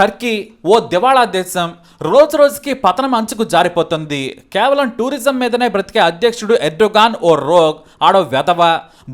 Turkey ఓ దివాళా దేశం రోజు రోజుకి పతనం అంచుకు జారిపోతుంది. కేవలం టూరిజం మీదనే బ్రతికే అధ్యక్షుడు ఎర్డోగాన్ ఓ రోగ్ ఆడో వెధవ.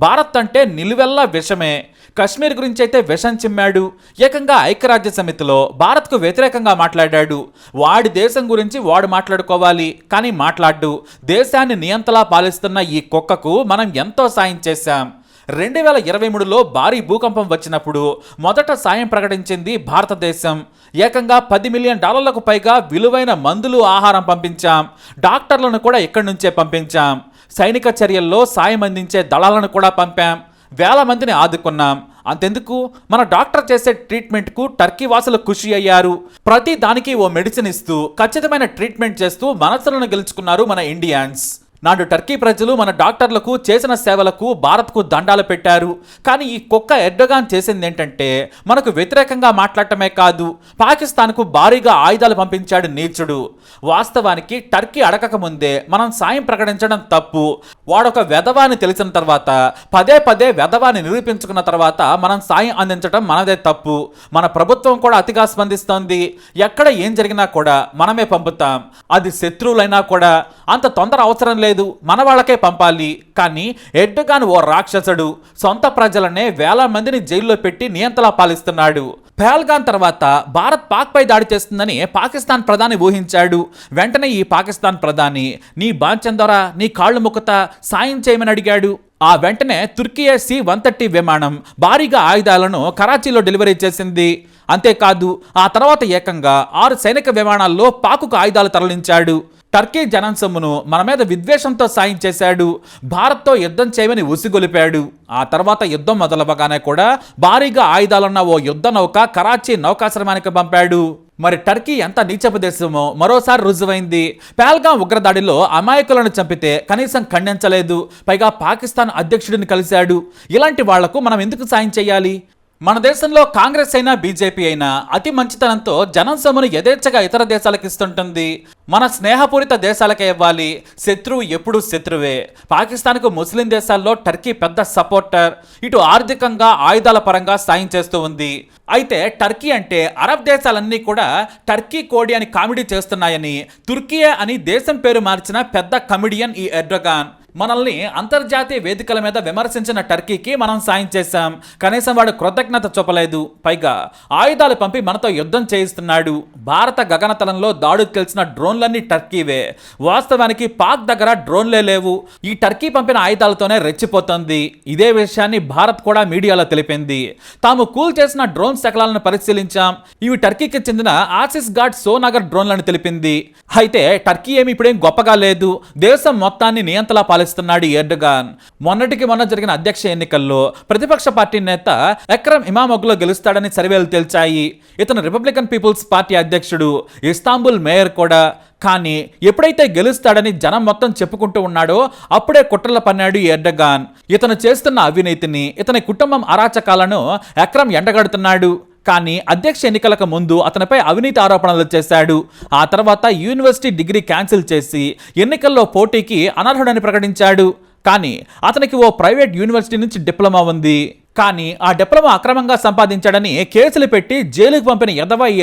భారత్ అంటే నిలువెల్లా విషమే. కశ్మీర్ గురించి అయితే విషం చిమ్మాడు. ఏకంగా ఐక్యరాజ్య సమితిలో భారత్కు వ్యతిరేకంగా మాట్లాడాడు. వాడి దేశం గురించి వాడు మాట్లాడుకోవాలి కానీ మాట్లాడు. దేశాన్ని నియంతలా పాలిస్తున్న ఈ కుక్కకు మనం ఎంతో సాయం చేశాం. రెండు వేల ఇరవై మూడులో భారీ భూకంపం వచ్చినప్పుడు మొదట సాయం ప్రకటించింది భారతదేశం. ఏకంగా పది మిలియన్ డాలర్లకు పైగా విలువైన మందులు ఆహారం పంపించాం. డాక్టర్లను కూడా ఇక్కడి నుంచే పంపించాం. సైనిక చర్యల్లో సాయం అందించే దళాలను కూడా పంపాం. వేల మందిని ఆదుకున్నాం. అంతెందుకు? మన డాక్టర్ చేసే ట్రీట్మెంట్కు టర్కీ వాసులు ఖుషి అయ్యారు. ప్రతి దానికి ఓ మెడిసిన్ ఇస్తూ ఖచ్చితమైన ట్రీట్మెంట్ చేస్తూ మనసులను గెలుచుకున్నారు మన ఇండియన్స్. నాడు టర్కీ ప్రజలు మన డాక్టర్లకు చేసిన సేవలకు భారత్కు దండాలు పెట్టారు. కానీ ఈ కుక్క ఎర్డగాన్ చేసింది ఏంటంటే మనకు వ్యతిరేకంగా మాట్లాడటమే కాదు పాకిస్తాన్కు భారీగా ఆయుధాలు పంపించాడు నీచుడు. వాస్తవానికి టర్కీ అడగక ముందే మనం సాయం ప్రకటించడం తప్పు. వాడొక వెధవాని తెలిసిన తర్వాత పదే పదే వెధవాని నిరూపించుకున్న తర్వాత మనం సాయం అందించడం మనదే తప్పు. మన ప్రభుత్వం కూడా అతిగా స్పందిస్తోంది. ఎక్కడ ఏం జరిగినా కూడా మనమే పంపుతాం. అది శత్రువులైనా కూడా అంత తొందర అవసరం లేదు. మన వాళ్ళకే పంపాలి. కానీ ఎడ్డుగాను ఓ రాక్షసుడు సొంత ప్రజలనే వేల మందిని జైల్లో పెట్టి నియంతలా పాలిస్తున్నాడు. పహల్గాన్ తర్వాత భారత్ పాక్పై దాడి చేస్తుందని పాకిస్తాన్ ప్రధాని ఊహించాడు. వెంటనే ఈ పాకిస్తాన్ ప్రధాని నీ బాంచం ద్వారా నీ కాళ్ళు ముక్కుతా సాయం చేయమని అడిగాడు. ఆ వెంటనే తుర్కియే సి వన్ థర్టీ విమానం భారీగా ఆయుధాలను కరాచీలో డెలివరీ చేసింది. అంతేకాదు ఆ తర్వాత ఏకంగా ఆరు సైనిక విమానాల్లో పాకుకు ఆయుధాలు తరలించాడు. టర్కీ జనం సొమ్మును మన మీద విద్వేషంతో సాయం చేశాడు. భారత్తో యుద్ధం చేయమని ఉసిగొలిపాడు. ఆ తర్వాత యుద్ధం మొదలవగానే కూడా భారీగా ఆయుధాలున్న ఓ యుద్ధ నౌక కరాచీ నౌకాశ్రమానికి పంపాడు. మరి టర్కీ ఎంత నీచపు దేశమో మరోసారి రుజువైంది. పేల్గాం ఉగ్రదాడిలో అమాయకులను చంపితే కనీసం ఖండించలేదు. పైగా పాకిస్తాన్ అధ్యక్షుడిని కలిశాడు. ఇలాంటి వాళ్ళకు మనం ఎందుకు సాయం చేయాలి? మన దేశంలో కాంగ్రెస్ అయినా బీజేపీ అయినా అతి మంచితనంతో జనం సొమ్మును యథేచ్ఛగా ఇతర దేశాలకు ఇస్తుంటుంది. మన స్నేహపూరిత దేశాలకే ఇవ్వాలి. శత్రువు ఎప్పుడూ శత్రువే. పాకిస్తాన్కు ముస్లిం దేశాల్లో టర్కీ పెద్ద సపోర్టర్. ఇటు ఆర్థికంగా ఆయుధాల పరంగా సాయం చేస్తూ ఉంది. అయితే టర్కీ అంటే అరబ్ దేశాలన్నీ కూడా టర్కీ కోడి అని కామెడీ చేస్తున్నాయని తుర్కియే అని దేశం పేరు మార్చిన పెద్ద కమెడియన్ ఈ ఎర్డగాన్. మనల్ని అంతర్జాతీయ వేదికల మీద విమర్శించిన టర్కీకి మనం సాయం చేశాం. కనీసం వాడు కృతజ్ఞత చూపలేదు. పైగా ఆయుధాలు పంపి మనతో యుద్ధం చేయిస్తున్నాడు. భారత గగనతలంలో దాడుకు తెలిసిన డ్రోన్లన్నీ టర్కీవే. వాస్తవానికి పాక్ దగ్గర డ్రోన్లే లేవు. ఈ టర్కీ పంపిన ఆయుధాలతోనే రెచ్చిపోతుంది. ఇదే విషయాన్ని భారత్ కూడా మీడియాలో తెలిపింది. తాము కూల్ చేసిన డ్రోన్ శకలాలను పరిశీలించాం. ఇవి టర్కీకి చెందిన ఆసిస్ ఘాట్ సోనగర్ డ్రోన్లను తెలిపింది. అయితే టర్కీ ఏమి ఇప్పుడేం గొప్పగా లేదు. దేశం మొత్తాన్ని నియంతలా పాలిస్తున్నాడు ఎర్డగాన్. మొన్నటికి మొన్న జరిగిన అధ్యక్ష ఎన్నికల్లో ప్రతిపక్ష పార్టీ నేత ఎక్రమ్ ఇమామొగ్లో గెలుస్తాడని సర్వేలు తేల్చాయి. ఇతను రిపబ్లికన్ పీపుల్స్ పార్టీ అధ్యక్షుడు ఇస్తాంబుల్ మేయర్ కూడా. కానీ ఎప్పుడైతే గెలుస్తాడని జనం మొత్తం చెప్పుకుంటూ ఉన్నాడో అప్పుడే కుట్రల పన్నాడు ఈ ఎర్డగాన్. ఇతను చేస్తున్న అవినీతిని ఇతని కుటుంబం అరాచకాలను ఎక్రమ్ ఎండగడుతున్నాడు. కానీ అధ్యక్ష ఎన్నికలకు ముందు అతనిపై అవినీతి ఆరోపణలు చేశాడు. ఆ తర్వాత యూనివర్సిటీ డిగ్రీ క్యాన్సిల్ చేసి ఎన్నికల్లో పోటీకి అనర్హుడని ప్రకటించాడు. కానీ అతనికి ఓ ప్రైవేట్ యూనివర్సిటీ నుంచి డిప్లొమా ఉంది. కానీ ఆ డిప్లొమా అక్రమంగా సంపాదించాడని కేసులు పెట్టి జైలుకు పంపిన ఎదవ ఈ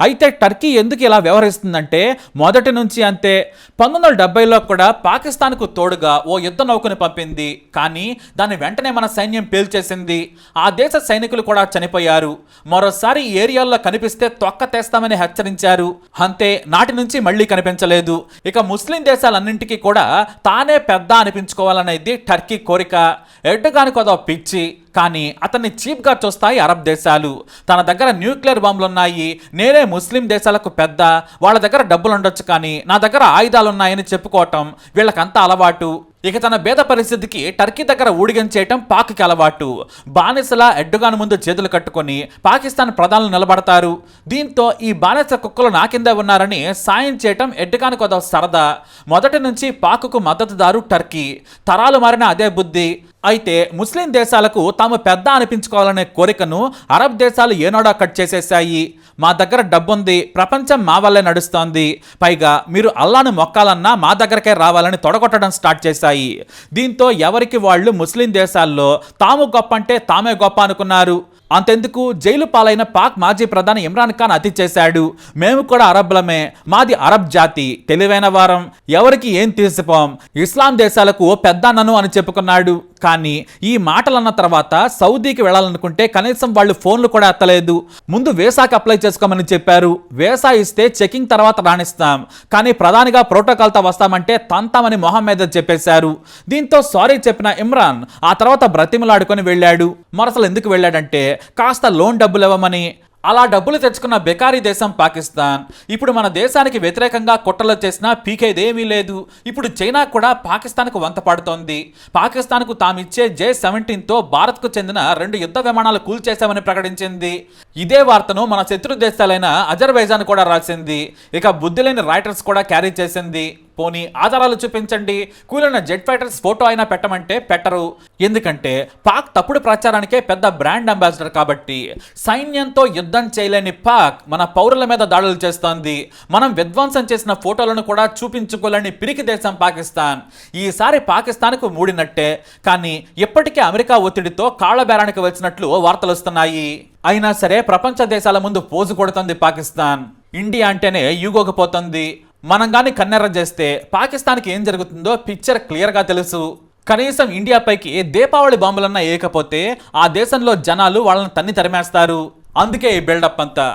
అయితే టర్కీ ఎందుకు ఇలా వ్యవహరిస్తుందంటే మొదటి నుంచి అంతే. పంతొమ్మిది వందల డెబ్బైలో కూడా పాకిస్తాన్కు తోడుగా ఓ యుద్ధ నౌకను పంపింది. కానీ దాన్ని వెంటనే మన సైన్యం పేల్చేసింది. ఆ దేశ సైనికులు కూడా చనిపోయారు. మరోసారి ఏరియాల్లో కనిపిస్తే తొక్క తెస్తామని హెచ్చరించారు. అంతే నాటి నుంచి మళ్ళీ కనిపించలేదు. ఇక ముస్లిం దేశాలన్నింటికీ కూడా తానే పెద్ద అనిపించుకోవాలనేది టర్కీ కోరిక. ఎడ్డుగాని అదో పిచ్చి. కానీ అతన్ని చీప్గా చూస్తాయి అరబ్ దేశాలు. తన దగ్గర న్యూక్లియర్ బాంబులు ఉన్నాయి నేనే ముస్లిం దేశాలకు పెద్ద వాళ్ళ దగ్గర డబ్బులు ఉండొచ్చు కానీ నా దగ్గర ఆయుధాలు ఉన్నాయని చెప్పుకోవటం వీళ్ళకంతా అలవాటు. ఇక తన భేద పరిస్థితికి టర్కీ దగ్గర ఊడిగించేయటం పాక్కి అలవాటు. బానిసలా ఎడ్డుగాను ముందు చేతులు కట్టుకొని పాకిస్తాన్ ప్రధానులు నిలబడతారు. దీంతో ఈ బానిస కుక్కలు నా కింద ఉన్నారని సాయం చేయటం ఎడ్డుగాను కొద సరదా. మొదటి నుంచి పాకుకు మద్దతుదారు టర్కీ. తరాలు మారిన అదే బుద్ధి. అయితే ముస్లిం దేశాలకు తాము పెద్ద అనిపించుకోవాలనే కోరికను అరబ్ దేశాలు ఏనాడో కట్ చేసేశాయి. మా దగ్గర డబ్బుంది ప్రపంచం మా వల్లే నడుస్తోంది. పైగా మీరు అల్లాను మొక్కాలన్నా మా దగ్గరకే రావాలని తొడగొట్టడం స్టార్ట్ చేశాయి. దీంతో ఎవరికి వాళ్ళు ముస్లిం దేశాల్లో తాము గొప్ప అంటే తామే గొప్ప అనుకున్నారు. అంతెందుకు? జైలు పాలైన పాక్ మాజీ ప్రధాని ఇమ్రాన్ ఖాన్ అతి చేశాడు. మేము కూడా అరబ్బులమే. మాది అరబ్ జాతి. తెలివైన వారం. ఎవరికి ఏం తీసిపోం ఇస్లాం దేశాలకు పెద్దన్నను అని చెప్పుకున్నాడు. కానీ ఈ మాటలన్న తర్వాత సౌదీకి వెళ్ళాలనుకుంటే కనీసం వాళ్ళు ఫోన్లు కూడా ఎత్తలేదు. ముందు వేసాకి అప్లై చేసుకోమని చెప్పారు. వేసా ఇస్తే చెకింగ్ తర్వాత రాణిస్తాం. కానీ ప్రధానిగా ప్రోటోకాల్తో వస్తామంటే తంతామని మొహం మీద చెప్పేశారు. దీంతో సారీ చెప్పిన ఇమ్రాన్ ఆ తర్వాత బ్రతిమలాడుకొని వెళ్ళాడు. మరసలు ఎందుకు వెళ్ళాడంటే కాస్త లోన్ డబ్బులు ఇవ్వమని అలా డబ్బులు తెచ్చుకున్న బెకారీ దేశం పాకిస్తాన్. ఇప్పుడు మన దేశానికి వ్యతిరేకంగా కుట్రలు చేసినా పీకేదేమీ లేదు. ఇప్పుడు చైనా కూడా పాకిస్తాన్కు వంతపాడుతోంది పాకిస్తాన్కు తామిచ్చే జే సెవెంటీన్తో భారత్కు చెందిన రెండు యుద్ధ విమానాలు కూల్చేశామని ప్రకటించింది. ఇదే వార్తను మన శత్రు దేశాలైన అజర్బైజాన్ కూడా రాసింది. ఇక బుద్ధిలేని రైటర్స్ కూడా క్యారీ చేసింది. పోనీ ఆధారాలు చూపించండి. కూలిన జెట్ ఫైటర్స్ ఫోటో అయినా పెట్టమంటే పెట్టరు. ఎందుకంటే పాక్ తప్పుడు ప్రచారానికే పెద్ద బ్రాండ్ అంబాసిడర్ కాబట్టి సైన్యంతో యుద్ధం చేయలేని పాక్ మన పౌరుల మీద దాడులు చేస్తోంది. మనం విధ్వంసం చేసిన ఫోటోలను కూడా చూపించుకోలేని పిరికి దేశం పాకిస్తాన్. ఈసారి పాకిస్తాన్కు మూడినట్టే. కానీ ఇప్పటికే అమెరికా ఒత్తిడితో కాళ్ళబేరానికి వచ్చినట్లు వార్తలు వస్తున్నాయి. అయినా సరే ప్రపంచ దేశాల ముందు పోజు కొడుతుంది పాకిస్తాన్. ఇండియా అంటేనే యూగోకపోతుంది మనం కానీ కన్నెర్ర చేస్తే పాకిస్తాన్కి ఏం జరుగుతుందో పిక్చర్ క్లియర్గా తెలుసు. కనీసం ఇండియాపైకి దీపావళి బాంబులన్నా వేయకపోతే ఆ దేశంలో జనాలు వాళ్ళని తన్ని తరిమేస్తారు. అందుకే ఈ బిల్డప్ అంతా.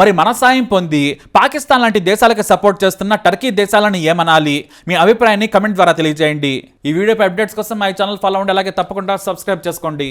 మరి మన సాయం పొంది పాకిస్తాన్ లాంటి దేశాలకు సపోర్ట్ చేస్తున్న టర్కీ దేశాలను ఏమనాలి? మీ అభిప్రాయాన్ని కమెంట్ ద్వారా తెలియజేయండి. ఈ వీడియోపై అప్డేట్స్ కోసం మా ఛానల్ ఫాలో అవ్వండి అలాగే తప్పకుండా సబ్స్క్రైబ్ చేసుకోండి.